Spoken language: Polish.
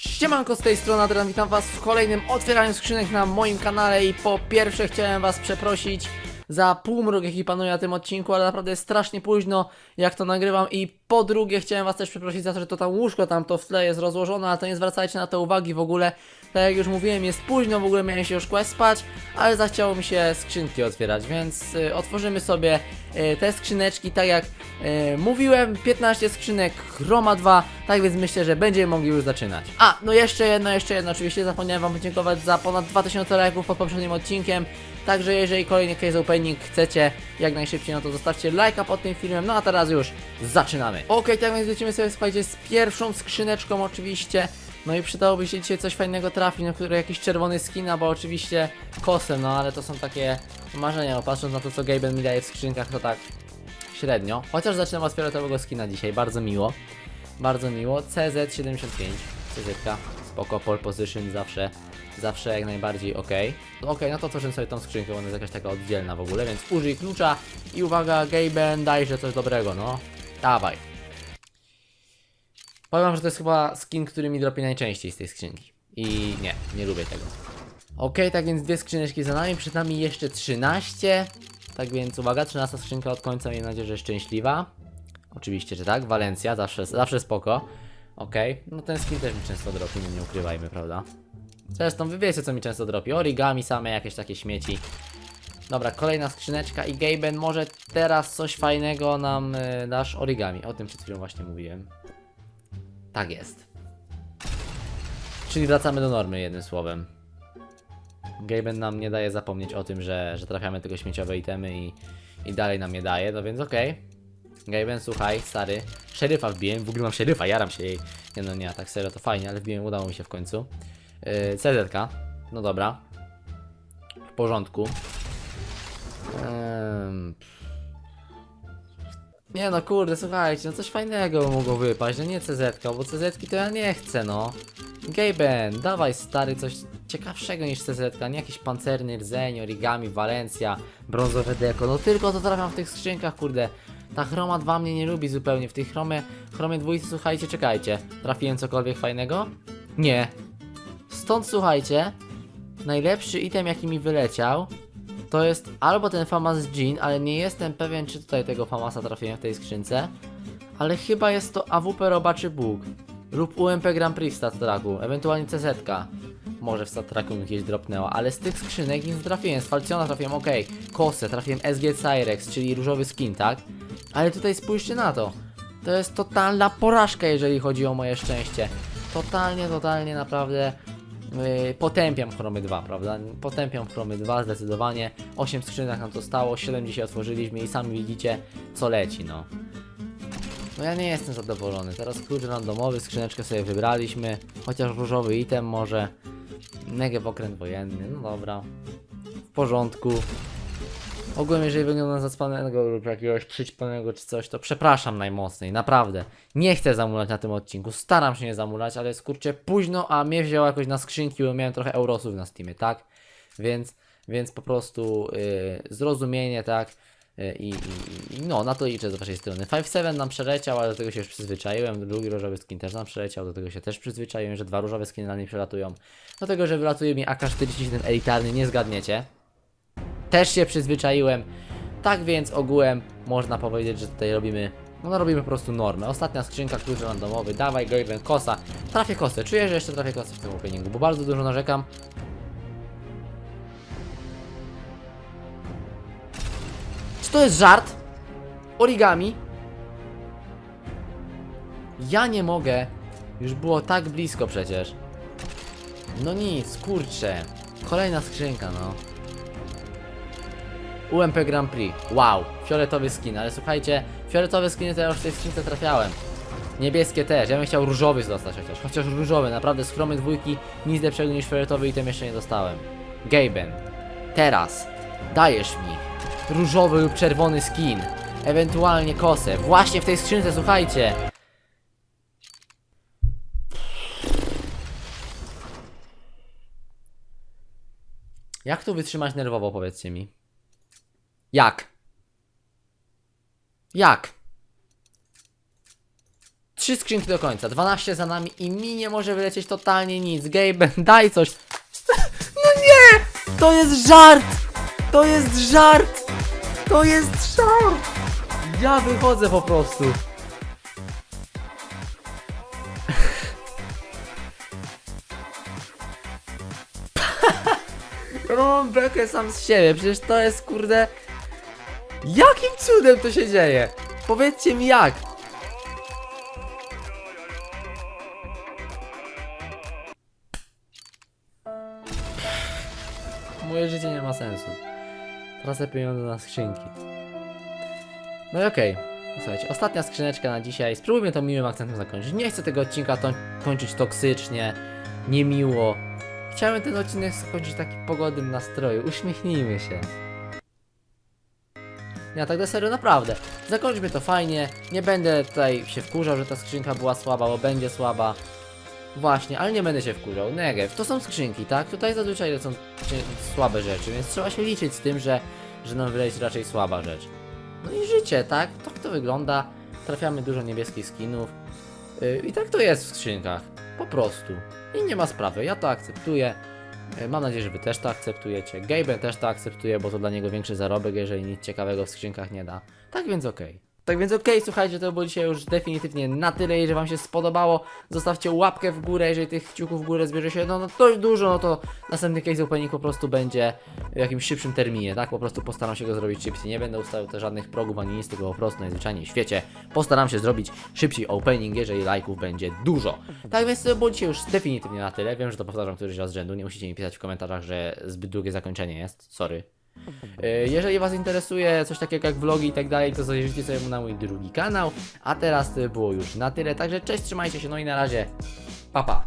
Siemanko z tej strony Adrian, witam was w kolejnym otwieraniu skrzynek na moim kanale i po pierwsze chciałem was przeprosić za półmrok jaki panuje na tym odcinku, ale naprawdę jest strasznie późno jak to nagrywam i po drugie chciałem was też przeprosić za to, że to tam łóżko tam to w tle jest rozłożone, ale to nie zwracajcie na to uwagi w ogóle, tak jak już mówiłem jest późno, w ogóle miałem się już kłaść spać, ale zachciało mi się skrzynki otwierać, więc y, otworzymy sobie y, te skrzyneczki. Tak jak y, mówiłem, 15 skrzynek Chroma 2, tak więc myślę, że będziemy mogli już zaczynać. A, no jeszcze jedno, jeszcze jedno, oczywiście zapomniałem wam podziękować za ponad 2000 lajków pod poprzednim odcinkiem, także jeżeli kolejny case opening chcecie jak najszybciej, no to zostawcie lajka pod tym filmem, no a teraz już zaczynamy. Okej, tak więc lecimy sobie, słuchajcie, z pierwszą skrzyneczką oczywiście, no i przydałoby się dzisiaj coś fajnego trafić, no który jakiś czerwony skin, bo oczywiście kosem, no ale to są takie marzenia, bo patrząc na to co Gaben mi daje w skrzynkach, to tak średnio. Chociaż zaczynam od fioletowego skina dzisiaj, bardzo miło. Bardzo miło. CZ75, CZ, spoko, pole position zawsze, zawsze jak najbardziej ok. No ok, no to tworzymy sobie tą skrzynkę, ona jest jakaś taka oddzielna w ogóle, więc użyj klucza i uwaga, Gaben, dajże coś dobrego, no. Dawaj. Powiem wam, że to jest chyba skin, który mi dropi najczęściej z tej skrzynki. I nie, nie lubię tego. Okej, tak więc dwie skrzyneczki za nami, przed nami jeszcze 13. Tak więc uwaga, 13 skrzynka od końca, miejmy nadzieję, że szczęśliwa. Oczywiście, że tak, Walencja, zawsze, zawsze spoko. Okej, no ten skin też mi często dropi, no nie ukrywajmy, prawda? Zresztą wy wiecie co mi często dropi, origami same, jakieś takie śmieci. Dobra, kolejna skrzyneczka i Gaben, może teraz coś fajnego nam y, dasz origami, o tym przed chwilą właśnie mówiłem. Tak jest. Czyli wracamy do normy, jednym słowem. Gaben nam nie daje zapomnieć o tym, że, że trafiamy tylko śmieciowe itemy i, i dalej nam nie daje, no więc okej. Gaben, słuchaj, stary, szeryfa wbiłem, w ogóle mam szeryfa, jaram się jej. Nie no nie, tak serio to fajnie, ale wbiłem, udało mi się w końcu. Yy, no dobra. W porządku. Ehm, nie no kurde, słuchajcie, no coś fajnego mogło wypaść, no nie CZ, bo CZ to ja nie chcę, no. Gaben, dawaj stary coś ciekawszego niż CZ, nie jakiś pancerny rdzeń, origami, Walencja, brązowe deko, no tylko to trafiam w tych skrzynkach, kurde. Ta chroma 2 mnie nie lubi zupełnie, w tej chromie, chromie dwójce, słuchajcie, czekajcie, trafiłem cokolwiek fajnego? Nie. Stąd słuchajcie, najlepszy item jaki mi wyleciał, to jest albo ten Famas Jean, ale nie jestem pewien, czy tutaj tego Famasa trafiłem w tej skrzynce. Ale chyba jest to AWP Robaczy Bóg. Lub UMP Grand Prix w Stat Tracku, ewentualnie CZ. -ka. Może w Stat Tracku mi gdzieś dropnęło, ale z tych skrzynek nic nie trafiłem. Z Falciona trafiłem ok, Kosę, trafiłem SG Cyrex, czyli różowy skin, tak? Ale tutaj spójrzcie na to. To jest totalna porażka, jeżeli chodzi o moje szczęście. Totalnie, totalnie, naprawdę potępiam Chromy 2, prawda? Potępiam Chromy 2 zdecydowanie. 8 skrzynek nam to stało, 7 dzisiaj otworzyliśmy i sami widzicie co leci, no. No ja nie jestem zadowolony. Teraz klucz randomowy, skrzyneczkę sobie wybraliśmy. Chociaż różowy item może. Negew okręt wojenny, no dobra. W porządku. Ogólnie jeżeli wygląda na zacpanego lub jakiegoś przyćpanego czy coś, to przepraszam najmocniej, naprawdę. Nie chcę zamulać na tym odcinku, staram się nie zamulać, ale jest kurczę późno, a mnie wzięło jakoś na skrzynki, bo miałem trochę eurosów na Steamie, tak? Więc, więc po prostu yy, zrozumienie, tak? Yy, I, i, no, na to liczę z waszej strony. 5-7 nam przeleciał, ale do tego się już przyzwyczaiłem. Drugi różowy skin też nam przeleciał, do tego się też przyzwyczaiłem, że dwa różowe skiny na mnie przelatują. Do tego, że wylatuje mi AK-47 elitarny, nie zgadniecie też się przyzwyczaiłem. Tak więc ogółem można powiedzieć, że tutaj robimy, no robimy po prostu normę. Ostatnia skrzynka, klucz randomowy, dawaj Gaben, kosa. Trafię kosę, czuję, że jeszcze trafię kosę w tym openingu, bo bardzo dużo narzekam. Czy to jest żart? Origami? Ja nie mogę. Już było tak blisko przecież. No nic, kurczę. Kolejna skrzynka, no. UMP Grand Prix. Wow, fioletowy skin, ale słuchajcie, fioletowe skiny to ja już w tej skrzynce trafiałem. Niebieskie też, ja bym chciał różowy dostać chociaż. Chociaż różowy, naprawdę z chromy dwójki nic lepszego niż fioletowy i tym jeszcze nie dostałem. Gaben, teraz dajesz mi różowy lub czerwony skin. Ewentualnie kosę. Właśnie w tej skrzynce, słuchajcie. Jak tu wytrzymać nerwowo, powiedzcie mi? Jak? Jak? trzy skrzynki do końca, 12 za nami i mi nie może wylecieć totalnie nic. Gaben, daj coś. No nie! To jest żart! To jest żart! To jest żart! Ja wychodzę po prostu. Bekę sam z siebie, przecież to jest kurde... Jakim cudem to się dzieje? Powiedzcie mi jak? Moje życie nie ma sensu. Tracę pieniądze na skrzynki. No i okej. Słuchajcie, ostatnia skrzyneczka na dzisiaj. Spróbujmy to miłym akcentem zakończyć. Nie chcę tego odcinka to kończyć toksycznie, niemiło. Chciałem ten odcinek skończyć w takim pogodnym nastroju. Uśmiechnijmy się. Ja tak do serio, naprawdę. Zakończmy to fajnie. Nie będę tutaj się wkurzał, że ta skrzynka była słaba, bo będzie słaba. Właśnie, ale nie będę się wkurzał. Negev, to są skrzynki, tak? Tutaj zazwyczaj lecą słabe rzeczy, więc trzeba się liczyć z tym, że, że nam wyleci raczej słaba rzecz. No i życie, tak? Tak to wygląda. Trafiamy dużo niebieskich skinów. Yy, I tak to jest w skrzynkach. Po prostu. I nie ma sprawy, ja to akceptuję. Yy, Mam nadzieję, że wy też to akceptujecie. Gaben też to akceptuje, bo to dla niego większy zarobek, jeżeli nic ciekawego w skrzynkach nie da. Tak więc okej. Tak więc okej, słuchajcie, to było dzisiaj już definitywnie na tyle. Jeżeli wam się spodobało, zostawcie łapkę w górę. Jeżeli tych kciuków w górę zbierze się no, no dość dużo, no to następny case opening po prostu będzie w jakimś szybszym terminie, tak? Po prostu postaram się go zrobić szybciej. Nie będę ustawiał też żadnych progów ani nic, tylko po prostu najzwyczajniej w świecie postaram się zrobić szybciej opening, jeżeli lajków będzie dużo. Tak więc to było dzisiaj już definitywnie na tyle. Wiem, że to powtarzam któryś raz z rzędu. Nie musicie mi pisać w komentarzach, że zbyt długie zakończenie jest. Sorry. E, Jeżeli Was interesuje coś takiego jak vlogi i tak dalej, to zajrzyjcie sobie na mój drugi kanał. A teraz to było już na tyle. Także cześć, trzymajcie się, no i na razie. Pa pa.